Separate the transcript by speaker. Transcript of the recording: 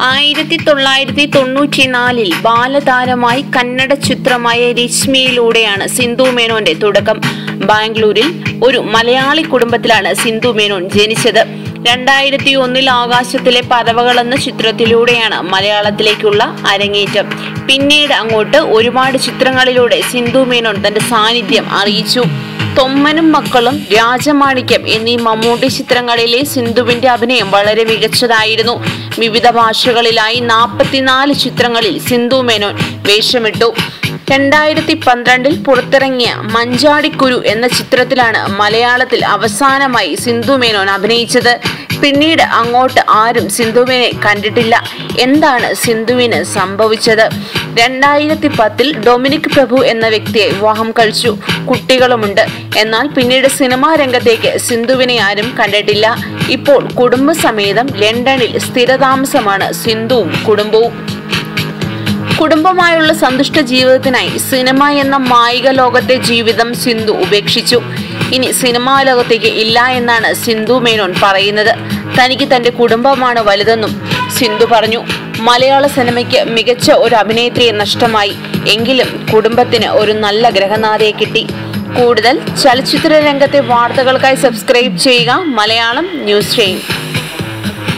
Speaker 1: ആയിരത്തി തൊള്ളായിരത്തി തൊണ്ണൂറ്റി നാലിൽ ബാലതാരമായി കന്നഡ ചിത്രമായ രശ്മിയിലൂടെയാണ് സിന്ധു മേനോന്റെ തുടക്കം. ബാംഗ്ലൂരിൽ ഒരു മലയാളി കുടുംബത്തിലാണ് സിന്ധു മേനോൻ ജനിച്ചത്. രണ്ടായിരത്തി ഒന്നിൽ ആകാശത്തിലെ പറവകൾ എന്ന ചിത്രത്തിലൂടെയാണ് മലയാളത്തിലേക്കുള്ള അരങ്ങേറ്റം. പിന്നീട് അങ്ങോട്ട് ഒരുപാട് ചിത്രങ്ങളിലൂടെ സിന്ധു മേനോൻ തന്റെ സാന്നിധ്യം അറിയിച്ചു. തൊമ്മനും മക്കളും രാജമാണിക്യം എന്നീ മമ്മൂട്ടി ചിത്രങ്ങളിലെ സിന്ധുവിന്റെ അഭിനയം വളരെ മികച്ചതായിരുന്നു. വിവിധ ഭാഷകളിലായി നാൽപ്പത്തിനാല് ചിത്രങ്ങളിൽ സിന്ധു മേനോൻ വേഷമിട്ടു. രണ്ടായിരത്തി പന്ത്രണ്ടിൽ പുറത്തിറങ്ങിയ മഞ്ചാടിക്കുരു എന്ന ചിത്രത്തിലാണ് മലയാളത്തിൽ അവസാനമായി സിന്ധു മേനോൻ അഭിനയിച്ചത്. പിന്നീട് അങ്ങോട്ട് ആരും സിന്ധുവിനെ കണ്ടിട്ടില്ല. എന്താണ് സിന്ധുവിന് സംഭവിച്ചത്? രണ്ടായിരത്തി പത്തിൽ ഡൊമിനിക് പ്രഭു എന്ന വ്യക്തിയെ വിവാഹം കഴിച്ചു. കുട്ടികളുമുണ്ട്. എന്നാൽ പിന്നീട് സിനിമാ രംഗത്തേക്ക് സിന്ധുവിനെ ആരും കണ്ടിട്ടില്ല. ഇപ്പോൾ കുടുംബസമേതം ലണ്ടനിൽ സ്ഥിരതാമസമാണ് സിന്ധുവും കുടുംബവും. കുടുംബമായുള്ള സന്തുഷ്ട ജീവിതത്തിനായി സിനിമ എന്ന മായിക ലോകത്തെ ജീവിതം സിന്ധു ഉപേക്ഷിച്ചു. ഇനി സിനിമാ ലോകത്തേക്ക് ഇല്ല എന്നാണ് സിന്ധു മേനോൻ പറയുന്നത്. തനിക്ക് തന്റെ കുടുംബമാണ് വലുതെന്നും സിന്ധു പറഞ്ഞു. മലയാള സിനിമയ്ക്ക് മികച്ച ഒരു അഭിനേത്രിയെ നഷ്ടമായി. എങ്കിലും കുടുംബത്തിന് ഒരു നല്ല ഗ്രഹനാഥയെ കിട്ടി. കൂടുതൽ ചലച്ചിത്ര രംഗത്തെ വാർത്തകൾക്കായി സബ്സ്ക്രൈബ് ചെയ്യുക മലയാളം ന്യൂസ് ചെയ്യും